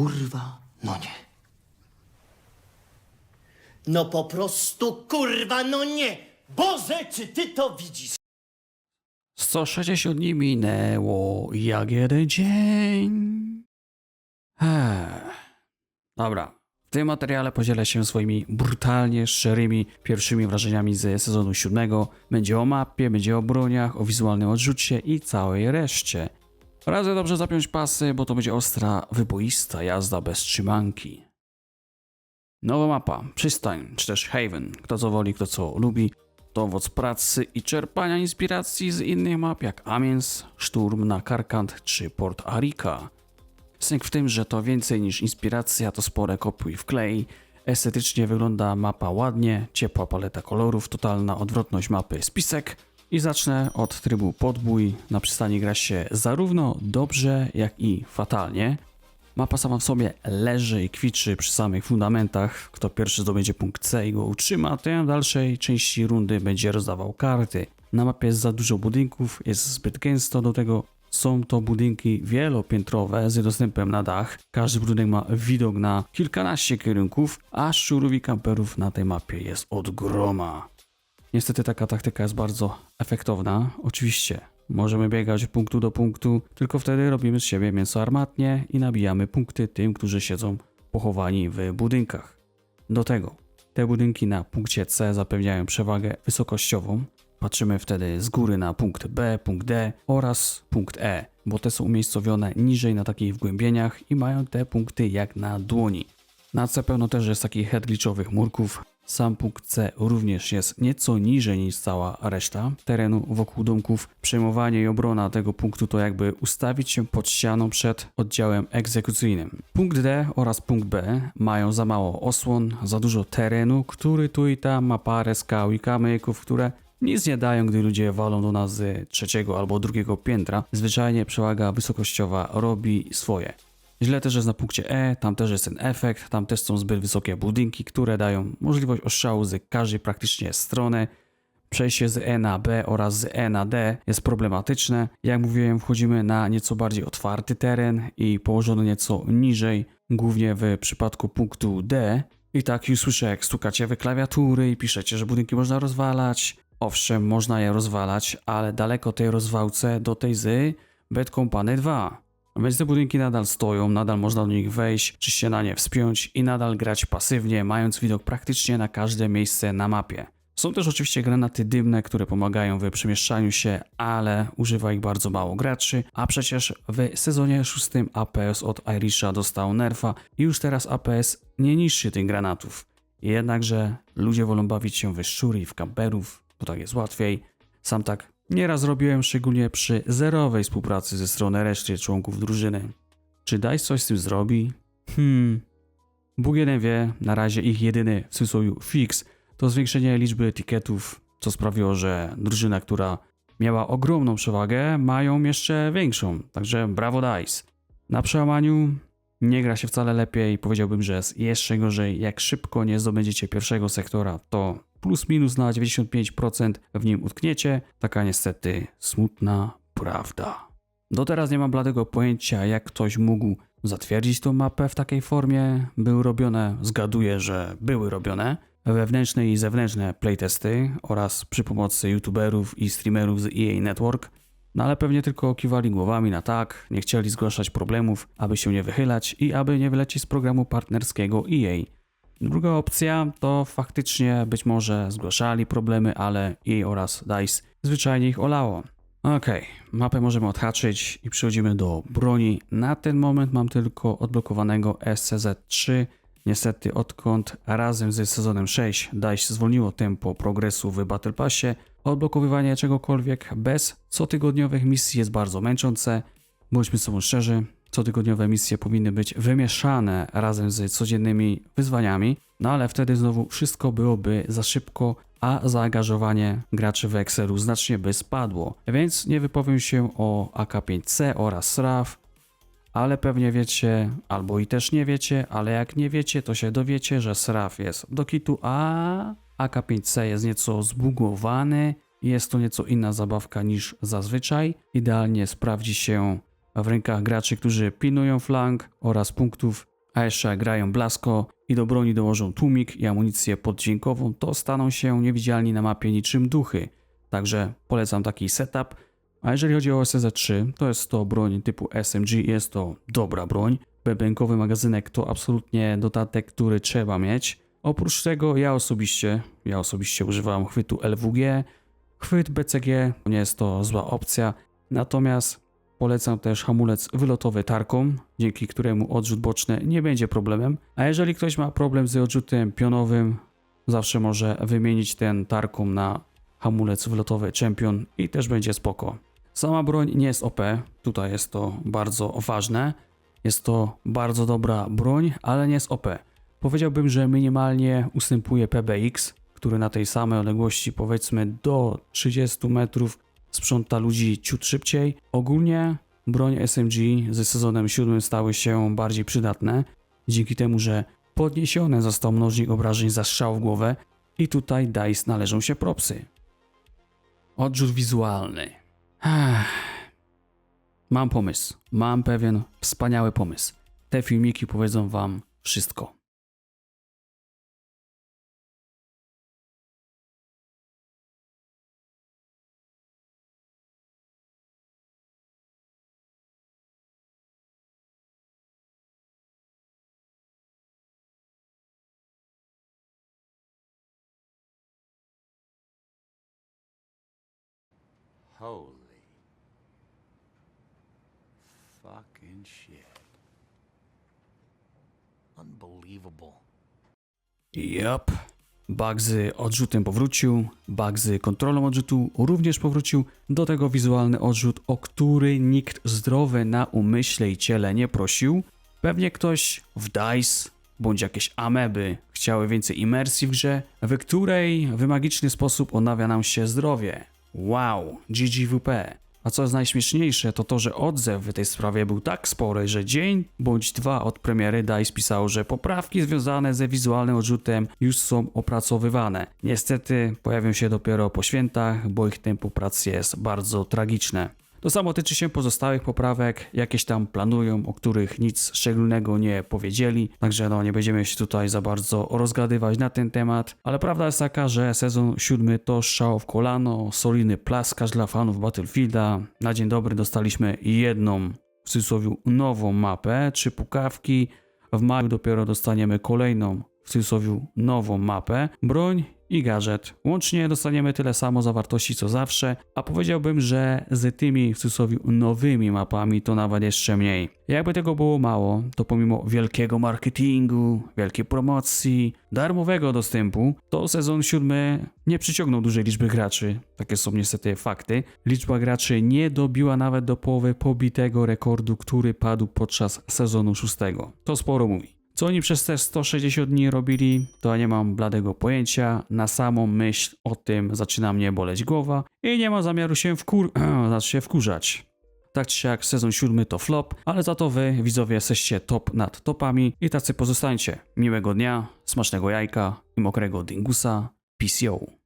kurwa, no nie. No po prostu kurwa, no nie! Boże, czy ty to widzisz? 160 dni minęło jak jeden dzień. Ech. Dobra. W tym materiale podzielę się swoimi brutalnie szczerymi pierwszymi wrażeniami ze sezonu siódmego. Będzie o mapie, będzie o broniach, o wizualnym odrzucie i całej reszcie. Radzę dobrze zapiąć pasy, bo to będzie ostra, wyboista jazda bez trzymanki. Nowa mapa, przystań, czy też Haven, kto co woli, kto co lubi, to owoc pracy i czerpania inspiracji z innych map jak Amiens, Szturm na Karkant czy Port Arika. Sęk w tym, że to więcej niż inspiracja, to spore kopiuj w klej. Estetycznie wygląda mapa ładnie, ciepła paleta kolorów, totalna odwrotność mapy spisek. I zacznę od trybu podbój. Na przystani gra się zarówno dobrze, jak i fatalnie. Mapa sama w sobie leży i kwiczy przy samych fundamentach. Kto pierwszy zdobędzie punkt C i go utrzyma, ten w dalszej części rundy będzie rozdawał karty. Na mapie jest za dużo budynków, jest zbyt gęsto, do tego są to budynki wielopiętrowe z dostępem na dach. Każdy budynek ma widok na kilkanaście kierunków, a szczurów i kamperów na tej mapie jest od groma. Niestety taka taktyka jest bardzo efektowna. Oczywiście możemy biegać punktu do punktu, tylko wtedy robimy z siebie mięso armatnie i nabijamy punkty tym, którzy siedzą pochowani w budynkach. Do tego te budynki na punkcie C zapewniają przewagę wysokościową. Patrzymy wtedy z góry na punkt B, punkt D oraz punkt E, bo te są umiejscowione niżej na takich wgłębieniach i mają te punkty jak na dłoni. Na C pełno też jest takich head glitchowych murków. Sam punkt C również jest nieco niżej niż cała reszta terenu wokół domków. Przejmowanie i obrona tego punktu to jakby ustawić się pod ścianą przed oddziałem egzekucyjnym. Punkt D oraz punkt B mają za mało osłon, za dużo terenu, który tu i tam ma parę skał i kamyków, które nic nie dają, gdy ludzie walą do nas z trzeciego albo drugiego piętra. Zwyczajnie przewaga wysokościowa robi swoje. Źle też jest na punkcie E, tam też jest ten efekt, tam też są zbyt wysokie budynki, które dają możliwość ostrzału z każdej praktycznie strony. Przejście z E na B oraz z E na D jest problematyczne. Jak mówiłem, wchodzimy na nieco bardziej otwarty teren i położony nieco niżej, głównie w przypadku punktu D. I tak już słyszę, jak stukacie w klawiatury i piszecie, że budynki można rozwalać. Owszem, można je rozwalać, ale daleko tej rozwałce do tej z Bad Company 2. Więc te budynki nadal stoją, nadal można do nich wejść, czy się na nie wspiąć i nadal grać pasywnie, mając widok praktycznie na każde miejsce na mapie. Są też oczywiście granaty dymne, które pomagają w przemieszczaniu się, ale używa ich bardzo mało graczy, a przecież w sezonie 6 APS od Irisha dostał nerfa i już teraz APS nie niszczy tych granatów. Jednakże ludzie wolą bawić się w szczury i w kamperów, bo tak jest łatwiej. Sam tak nieraz robiłem, szczególnie przy zerowej współpracy ze strony reszty członków drużyny. Czy Dice coś z tym zrobi? Hmm. Bóg jeden wie, na razie ich jedyny w cudzysłowie fix to zwiększenie liczby etykietów, co sprawiło, że drużyna, która miała ogromną przewagę, mają jeszcze większą. Także brawo Dice. Na przełamaniu nie gra się wcale lepiej, powiedziałbym, że jest jeszcze gorzej. Jak szybko nie zdobędziecie pierwszego sektora, to plus minus na 95% w nim utkniecie. Taka niestety smutna prawda. Do teraz nie mam bladego pojęcia, jak ktoś mógł zatwierdzić tą mapę w takiej formie. Były robione, zgaduję, że były robione wewnętrzne i zewnętrzne playtesty oraz przy pomocy youtuberów i streamerów z EA Network. No ale pewnie tylko kiwali głowami na tak, nie chcieli zgłaszać problemów, aby się nie wychylać i aby nie wylecieć z programu partnerskiego EA. Druga opcja to faktycznie być może zgłaszali problemy, ale EA oraz DICE zwyczajnie ich olało. Okej, mapę możemy odhaczyć i przechodzimy do broni. Na ten moment mam tylko odblokowanego SCZ-3. Niestety odkąd razem ze sezonem 6 DICE zwolniło tempo progresu w Battle Passie, odblokowywanie czegokolwiek bez cotygodniowych misji jest bardzo męczące. Bądźmy sobą szczerzy, cotygodniowe misje powinny być wymieszane razem z codziennymi wyzwaniami, no ale wtedy znowu wszystko byłoby za szybko, a zaangażowanie graczy w Excelu znacznie by spadło. Więc nie wypowiem się o AK-5C oraz SRAF, ale pewnie wiecie, albo i też nie wiecie, ale jak nie wiecie, to się dowiecie, że SRAF jest do kitu, a AK-5C jest nieco zbugowany, jest to nieco inna zabawka niż zazwyczaj. Idealnie sprawdzi się w rękach graczy, którzy pilnują flank oraz punktów a jeszcze grają blasko i do broni dołożą tłumik i amunicję poddźwiękową, to staną się niewidzialni na mapie niczym duchy. Także polecam taki setup. A jeżeli chodzi o SZ3, to jest to broń typu SMG, jest to dobra broń. Bębenkowy magazynek to absolutnie dodatek, który trzeba mieć. Oprócz tego ja osobiście, ja osobiście używam chwytu LWG, chwyt BCG, nie jest to zła opcja. Natomiast polecam też hamulec wylotowy tarką, dzięki któremu odrzut boczny nie będzie problemem. A jeżeli ktoś ma problem z odrzutem pionowym, zawsze może wymienić ten tarką na hamulec wylotowy Champion i też będzie spoko. Sama broń nie jest OP, tutaj jest to bardzo ważne. Jest to bardzo dobra broń, ale nie jest OP. Powiedziałbym, że minimalnie ustępuje PBX, który na tej samej odległości, powiedzmy do 30 metrów, sprząta ludzi ciut szybciej. Ogólnie broń SMG ze sezonem 7 stały się bardziej przydatne, dzięki temu, że podniesiony został mnożnik obrażeń za strzał w głowę i tutaj DICE należą się propsy. Odrzut wizualny. Mam pomysł. Mam pewien wspaniały pomysł. Te filmiki powiedzą wam wszystko. Holy fucking shit. Unbelievable. Yup. Bug z odrzutem powrócił, bug z kontrolą odrzutu również powrócił, do tego wizualny odrzut, o który nikt zdrowy na umyśle i ciele nie prosił. Pewnie ktoś w DICE bądź jakieś ameby chciały więcej imersji w grze, w której w magiczny sposób odnawia nam się zdrowie. Wow, GGWP. A co jest najśmieszniejsze, to to, że odzew w tej sprawie był tak spory, że dzień bądź dwa od premiery DICE pisało, że poprawki związane ze wizualnym odrzutem już są opracowywane. Niestety pojawią się dopiero po świętach, bo ich tempo pracy jest bardzo tragiczne. To samo tyczy się pozostałych poprawek, jakieś tam planują, o których nic szczególnego nie powiedzieli, także no nie będziemy się tutaj za bardzo rozgadywać na ten temat, ale prawda jest taka, że sezon siódmy to strzał w kolano, solidny plaskarz dla fanów Battlefielda. Na dzień dobry dostaliśmy jedną, w cudzysłowie, nową mapę, trzy pukawki, w maju dopiero dostaniemy kolejną, w cudzysłowie, nową mapę, broń i gadżet. Łącznie dostaniemy tyle samo zawartości co zawsze, a powiedziałbym, że z tymi w cudzysłowie nowymi mapami to nawet jeszcze mniej. Jakby tego było mało, to pomimo wielkiego marketingu, wielkiej promocji, darmowego dostępu, to sezon siódmy nie przyciągnął dużej liczby graczy. Takie są niestety fakty. Liczba graczy nie dobiła nawet do połowy pobitego rekordu, który padł podczas sezonu szóstego. To sporo mówi. Co oni przez te 160 dni robili, to ja nie mam bladego pojęcia. Na samą myśl o tym zaczyna mnie boleć głowa i nie ma zamiaru się, wkur... się wkurzać. Tak czy siak sezon siódmy to flop, ale za to wy, widzowie, jesteście top nad topami i tacy pozostańcie. Miłego dnia, smacznego jajka i mokrego dingusa. Peace yo.